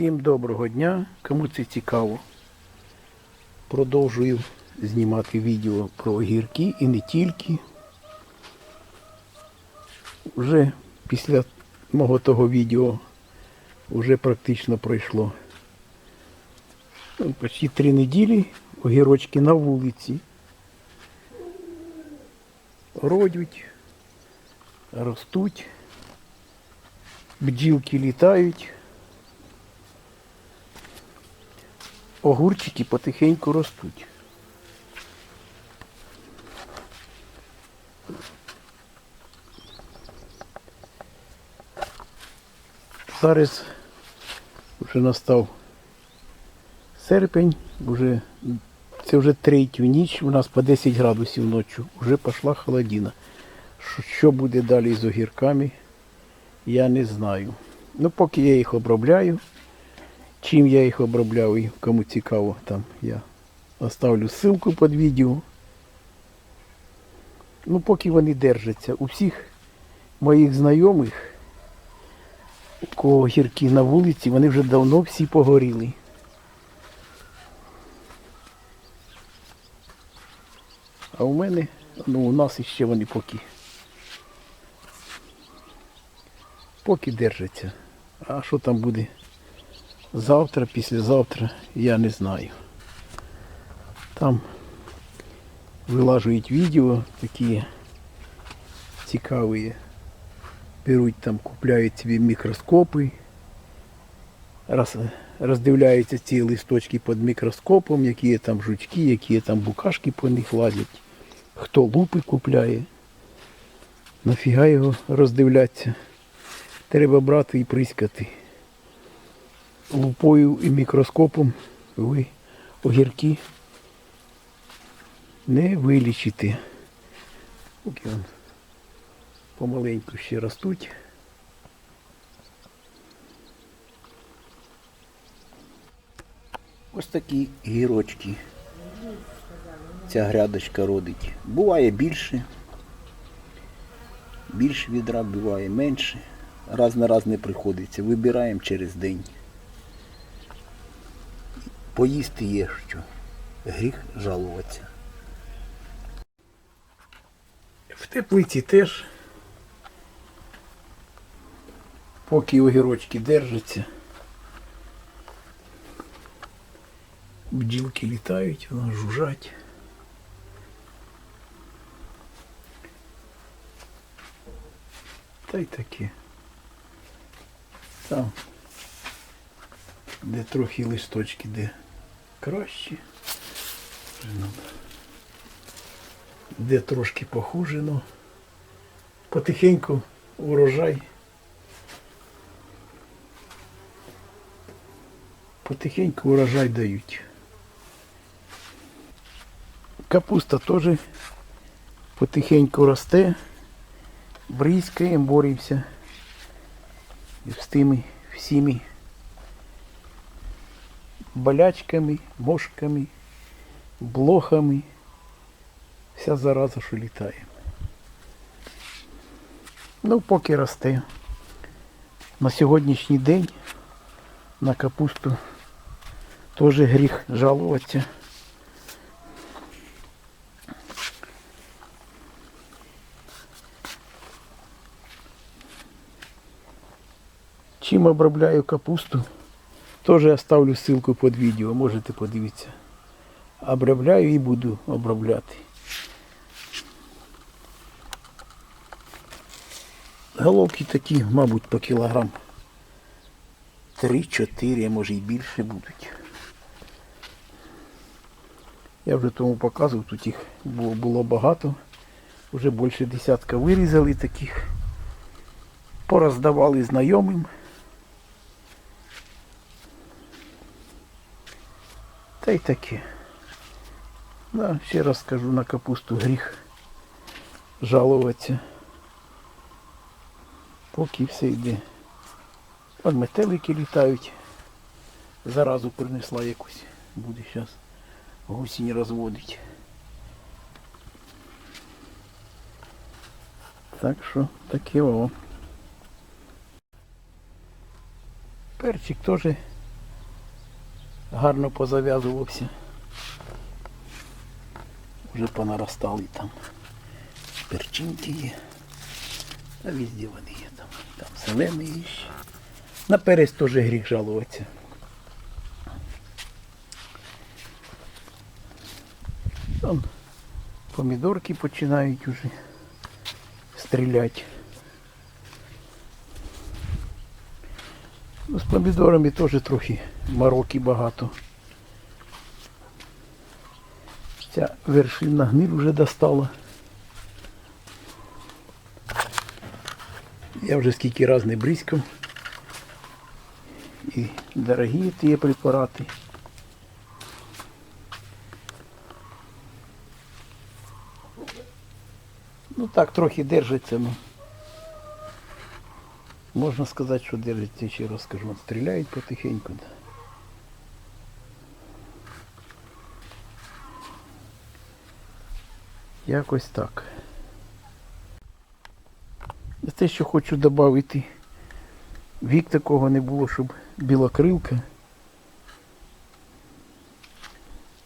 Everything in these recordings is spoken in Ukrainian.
Всім доброго дня, кому це цікаво. Продовжую знімати відео про огірки і не тільки. Вже після мого того відео вже практично пройшло ну, почти три неділі огірочки на вулиці. Родять, ростуть, бджілки літають. Огурчики потихеньку ростуть. Зараз вже настав серпень, вже, це вже третю ніч, у нас по 10 градусів ночі, вже пішла холодина. Що- буде далі з огірками, я не знаю. Ну, поки я їх обробляю, Чим я їх обробляв і кому цікаво, там я оставлю ссылку під відео. Ну, поки вони держаться. У всіх моїх знайомих, у кого гірки на вулиці, вони вже давно всі погоріли. А у мене, ну у нас іще вони поки. Поки держаться. А що там буде? Завтра, післязавтра, я не знаю. Там вилажують відео такі цікаві. Беруть там, купляють собі мікроскопи, роз, роздивляються ці листочки під мікроскопом, які там жучки, які там букашки по них лазять. Хто лупи купляє. Нафіга його роздивляться. Треба брати і прискати лупою і мікроскопом ви огірки не вилічите. Поки он помаленьку ще ростуть. Ось такі гірочки. Ця грядочка родить. Буває більше. Більше відра, буває менше. Раз на раз не приходиться. Вибираємо через день. Поїсти є що. Гріх жалуватися. В теплиці теж. Поки огірочки держаться. Бджілки літають, воно жужжать. Та й таке. Там де трохи листочки, де краще. Де трошки похуже, ну потихеньку урожай. Потихеньку урожай дають. Капуста теж потихеньку росте, бризкаємо, боремося з тими всіми болячками, мошками, блохами. Вся зараза, що літає. Ну, поки росте. На сьогоднішній день на капусту теж гріх жалуватися. Чим обробляю капусту? Тоже оставлю ссылку под відео, можете подивитися. Обробляю і буду обробляти. Головки такі, мабуть, по кілограм 3-4, а може і більше будуть. Я вже тому показував, тут їх було, багато. Вже більше десятка вирізали таких. Пороздавали знайомим. Та й таке. Да, ще раз скажу на капусту гріх жалуватися. Поки все йде. Вон метелики літають. Заразу принесла якусь. Буде зараз гусінь розводить. Так що таке о. Перчик теж гарно позав'язувався. Вже понаростали там. Перчинки є. А везде вони є там. Там зелений ще. На перець теж гріх жалуватися. Там помідорки починають уже стріляти. Ну, з помідорами теж трохи мороки багато. Ця вершина гниль вже достала. Я вже скільки раз не бризкав. І дорогі ті препарати. Ну так, трохи держиться, ну. Можна сказати, що держиться, ще раз скажу. Стріляють потихеньку. Да. Якось так. І Те, що хочу додати. Вік такого не було, щоб білокрилка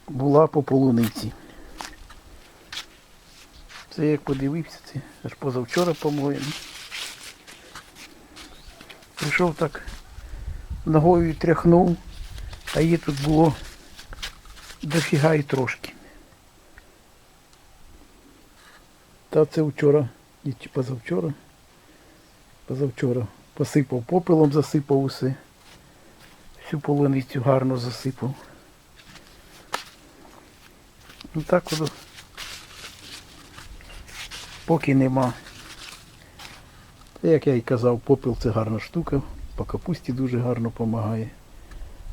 була по полуниці. Це як подивився, це аж позавчора, по-моєму. Прийшов так, ногою тряхнув, а її тут було дофіга і трошки. Та це вчора, чи позавчора. Позавчора посипав попелом, засипав усе. Всю полуницю гарно засипав. Ну так воно. Поки нема. Як я і казав, попіл це гарна штука, по капусті дуже гарно допомагає,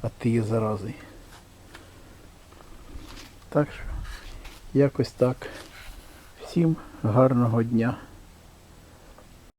а ти є зарази. Так що, якось так. Всім гарного дня.